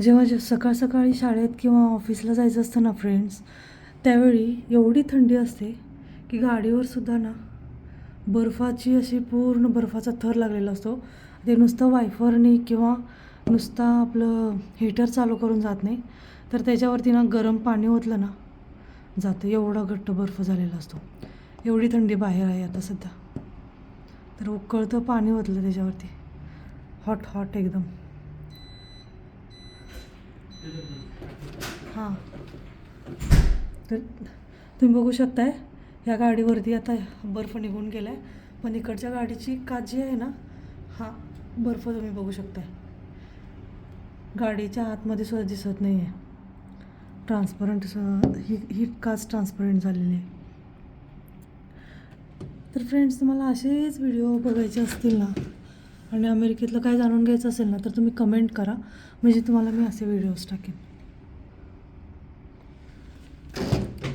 जेव्हा जे सकाळ सकाळी शाळेत किंवा ऑफिसला जायचं असतं ना फ्रेंड्स त्यावेळी एवढी थंडी असते की गाडीवर सुद्धा ना बर्फाची अशी पूर्ण बर्फाचा थर लागलेला असतो. ते नुसतं वायफरनी किंवा नुसता आपलं हीटर चालू करून जात नाही. तर त्याच्यावरती ना गरम पाणी ओतलं ना जातं. एवढा घट्ट बर्फ झालेला असतो. एवढी थंडी बाहेर आहे आता सध्या. तर उकळतं पाणी ओतलं त्याच्यावरती. हॉट हॉट एकदम. हां. तर तुम्ही बघू शकताय ह्या गाडीवरती आता बर्फ निघून गेला आहे पण इकडच्या गाडीची काच जी आहे ना हा बर्फ तुम्ही बघू शकताय. गाडीच्या आतमध्ये सुद्धा दिसत नाही आहे ट्रान्सपरंट ही ही काच ट्रान्सपरंट झालेली आहे. तर फ्रेंड्स तुम्हाला असेच व्हिडिओ बघायचे असतील ना आणि अमेरिकेतलं काय जाणून घ्यायचं असेल ना तर तुम्ही कमेंट करा. म्हणजे तुम्हाला मी असे व्हिडिओज टाकेन.